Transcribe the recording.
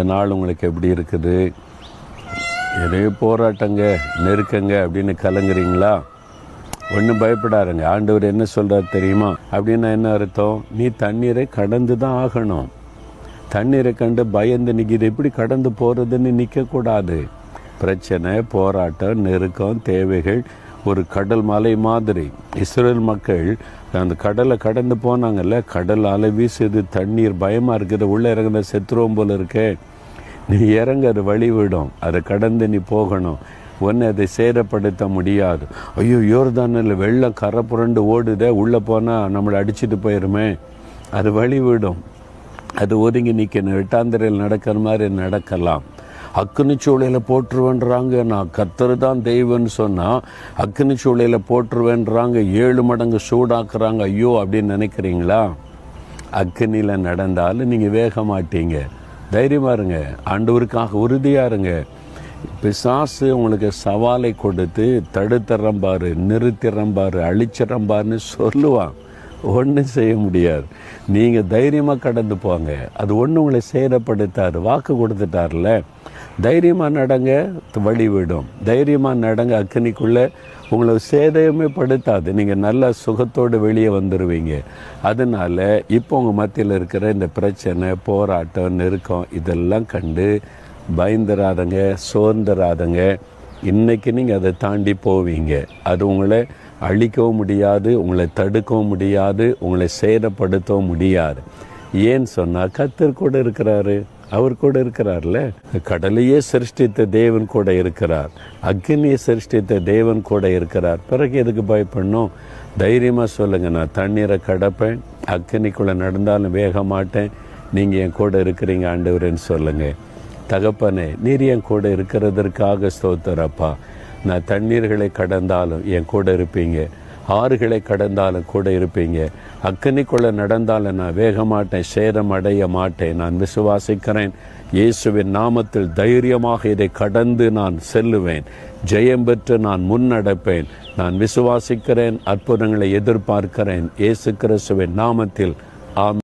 இந்த நாள் உங்களுக்கு எப்படி இருக்குது? எதே போராட்டங்க நெருக்கங்க அப்படின்னு கலங்குறீங்களா? ஒன்றும் பயப்படாருங்க ஆண்டவர் என்ன சொல்கிறார் தெரியுமா? அப்படின்னா என்ன அர்த்தம்? நீ தண்ணீரை கடந்து தான் ஆகணும். தண்ணீரை கண்டு பயந்து நிற்க இது எப்படி கடந்து போகிறதுன்னு நிற்கக்கூடாது பிரச்சனை போராட்டம் நெருக்கம் தேவைகள் ஒரு கடல் மலை மாதிரி. இஸ்ரேல் மக்கள் அந்த கடலை கடந்து போனாங்கல்ல கடல் அலை வீசுது தண்ணீர் பயமாக இருக்குது உள்ளே இறங்குற செத்துருவோம் போல இருக்கே. நீ இறங்க அது வழி விடும். அதை கடந்து நீ போகணும். ஒன்று அதை சேதப்படுத்த முடியாது. ஐயோ யோர்தானில் வெள்ளம் கரை புரண்டு ஓடுதே உள்ளே போனால் நம்மளை அடிச்சிட்டு போயிருமே. அது வழி விடும். அது ஒதுங்கி நிற்கணும் எட்டாந்திரையில் நடக்கிற மாதிரி நடக்கலாம். அக்குனி சூளையில் போட்டுருவேன்றாங்க நான் கத்தர் தான் தெய்வம்னு சொன்னால் அக்குனி சூளையில் போட்டுருவேன்றாங்க ஏழு மடங்கு சூடாக்குறாங்க. ஐயோ அப்படின்னு நினைக்கிறீங்களா? அக்னியில் நடந்தாலும் நீங்கள் வேக மாட்டீங்க தைரியமாக இருங்க. ஆண்டவருக்காக உறுதியாக இருங்க. பிசாசு உங்களுக்கு சவாலை கொடுத்து தடுத்துறம்பாரு நிறுத்திறம்பாரு அழிச்சிறம்பாருன்னு சொல்லுவான். ஒன்றும் செய்ய முடியாது. நீங்கள் தைரியமாக கடந்து போங்க. அது ஒன்று உங்களை சேதப்படுத்தார் வாக்கு கொடுத்துட்டார்ல. தைரியமாக நடங்க வழி விடும். தைரியமாக நடங்க அக்னிக்குள்ளே உங்களை சேதமே படுத்தாது. நீங்கள் நல்ல சுகத்தோடு வெளியே வந்துடுவீங்க அதனால இப்போ உங்கள் மத்தியில் இருக்கிற இந்த பிரச்சனை போராட்டம் நெருக்கம் இதெல்லாம் கண்டு பயந்துராதங்க சோர்ந்துராதங்க. இன்றைக்கி நீங்கள் அதை தாண்டி போவீங்க. அது உங்களை அழிக்கவும் முடியாது உங்களை தடுக்கவும் முடியாது உங்களை சேதப்படுத்தவும் முடியாது. ஏன்னு சொன்னால் கத்தர் கூட இருக்கிறாரு. அவர் கூட இருக்கிறார்ல? கடலையே சிருஷ்டித்த தேவன் கூட இருக்கிறார். அக்னியை சிருஷ்டித்த தேவன் கூட இருக்கிறார். பிறகு எதுக்கு பயப்படணும்? தைரியமாக சொல்லுங்கள் நான் தண்ணீரை கடப்பேன். அக்னிக்குள்ளே நடந்தாலும் வேக மாட்டேன் நீங்கள் என் கூட இருக்கிறீங்க ஆண்டவரேன்னு சொல்லுங்கள் தகப்பனே நீர் என் கூட இருக்கிறதற்காக ஸ்தோத்திரப்பா நான் தண்ணீர்களை கடந்தாலும் என் கூட இருப்பீங்க. ஆறுகளை கடந்தாலும் கூட இருப்பீங்க. அக்கனிக்குள்ளே நடந்தாலும் நான் வேக மாட்டேன் சேதம் அடைய மாட்டேன். நான் விசுவாசிக்கிறேன். இயேசுவின் நாமத்தில் தைரியமாக இதை கடந்து நான் செல்லுவேன். ஜெயம் பெற்று நான் முன்னடப்பேன். நான் விசுவாசிக்கிறேன் அற்புதங்களை எதிர்பார்க்கிறேன். இயேசு கிறிஸ்துவின் நாமத்தில் ஆம்